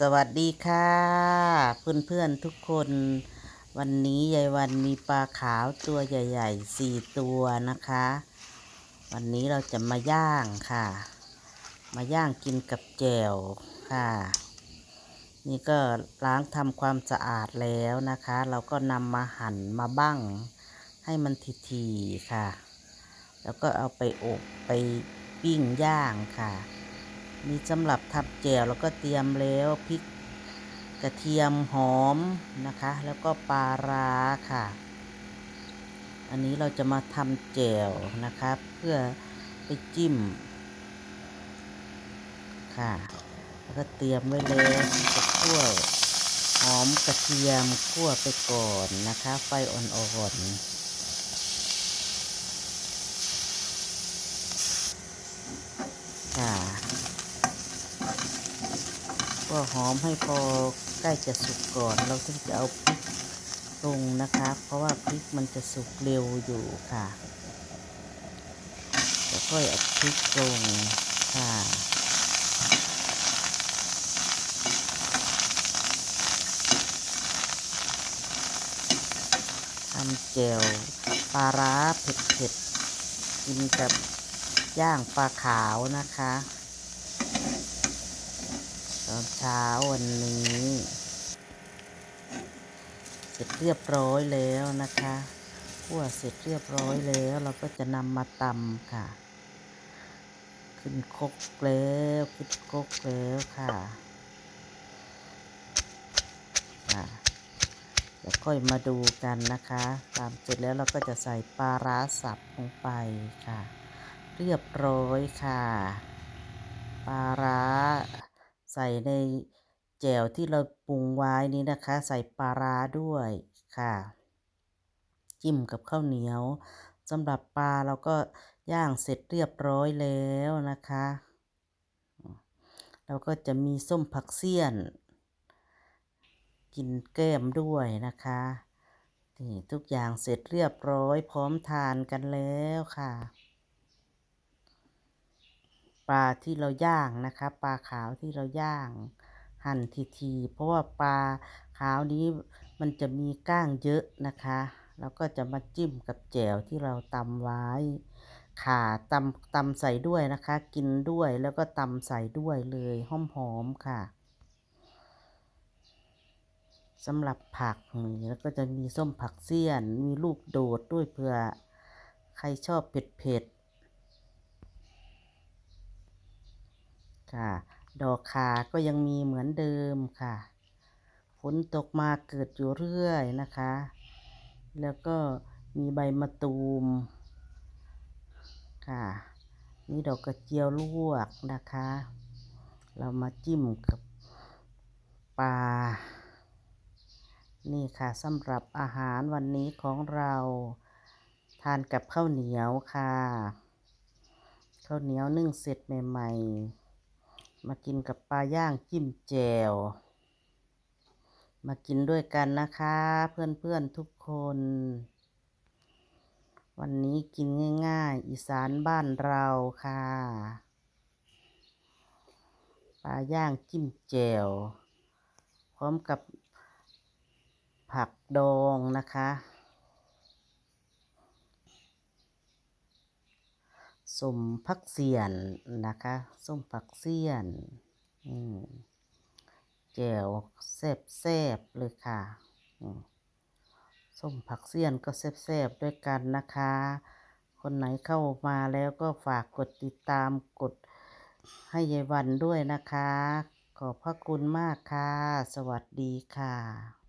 สวัสดีค่ะเพื่อนๆทุกคน วันนี้ยายวันมีปลาขาวตัวใหญ่ๆสี่ตัวนะคะ วันนี้เราจะมาย่างค่ะ มาย่างกินกับแจ่วค่ะ นี่ก็ล้างทำความสะอาดแล้วนะคะ เราก็นำมาหั่นมาบ้างให้มันทีๆค่ะ แล้วก็เอาไปอบไปปิ้งย่างค่ะ มีสำหรับทับแจ่วแล้วก็เตรียมแล้วพริกกระเทียมหอมนะคะ แล้วก็ปลาร้าค่ะ อันนี้เราจะมาทำแจ่วนะคะเพื่อไปจิ้ม ค่ะ แล้วก็เตรียมไว้แล้วจะคั่วหอมกระเทียมคั่วไปก่อนนะคะ ไฟอ่อนๆ ก็หอมให้พอใกล้จะสุกก่อน เราถึงจะเอาพริกลงนะคะ เพราะว่าพริกมันจะสุกเร็วอยู่ค่ะจะค่อยเอาพริกลงค่ะทำแจ่วปลาร้าเผ็ดๆกินกับย่างปลาขาวนะคะ อนเช้าวันนี้ เสร็จเรียบร้อยแล้วนะคะคั่วเสร็จเรียบร้อยแล้วเราก็จะนำมาตำค่ะ ขึ้นคกแล้วขึ้นคกแล้วค่ะค่ะเดี๋ยวค่อยมาดูกันนะคะตามเสร็จแล้วเราก็จะใส่ปลาร้าสับลงไปค่ะ เรียบร้อยค่ะ ปลาร้า ใส่ในแจ่วที่เราปรุงไว้นี้นะคะ ใส่ปลาร้าด้วยค่ะ จิ้มกับข้าวเหนียวสำหรับปลาเราก็ย่างเสร็จเรียบร้อยแล้วนะคะ เราก็จะมีส้มผักเสี้ยน กินแก้มด้วยนะคะนี่ทุกอย่างเสร็จเรียบร้อยพร้อมทานกันแล้วค่ะ ปลาที่เราย่างนะคะปลาขาวที่เราย่าง หั่นทีๆเพราะว่าปลาขาวนี้มันจะมีก้างเยอะนะคะแล้วก็จะมาจิ้มกับแจ่วที่เราตำไว้ ข่าตำตำใส่ด้วยนะคะ กินด้วยแล้วก็ตำใส่ด้วยเลยหอมๆค่ะสำหรับผักนี่แล้วก็จะมีส้มผักเสี้ยน มีลูกโดดด้วยเผื่อ ใครชอบเผ็ดๆ ค่ะ ดอกคาก็ยังมีเหมือนเดิมค่ะฝนตกมาเกิดอยู่เรื่อยนะคะ แล้วก็มีใบมะตูม ค่ะ นี่ดอกกระเจียวลวกนะคะ เรามาจิ้มกับปลา นี่ค่ะสำหรับอาหารวันนี้ของเราทานกับข้าวเหนียวค่ะ ข้าวเหนียวนึ่งเสร็จใหม่ ๆ มากินกับปลาย่างจิ้มแจ่ว มากินด้วยกันนะคะ เพื่อนๆทุกคน วันนี้กินง่าย ๆ อีสานบ้านเราค่ะ ปลาย่างจิ้มแจ่ว พร้อมกับผักดองนะคะ สมผักเสียนนะคะส้มผักเสียนแจ่วแซ่บแซบเลยค่ะส้มผักเสียนก็แซ่บด้วยกันนะคะ คนไหนเข้ามาแล้วก็ฝากกดติดตามกดให้ยายวันด้วยนะคะ ขอบพระคุณมากค่ะ สวัสดีค่ะ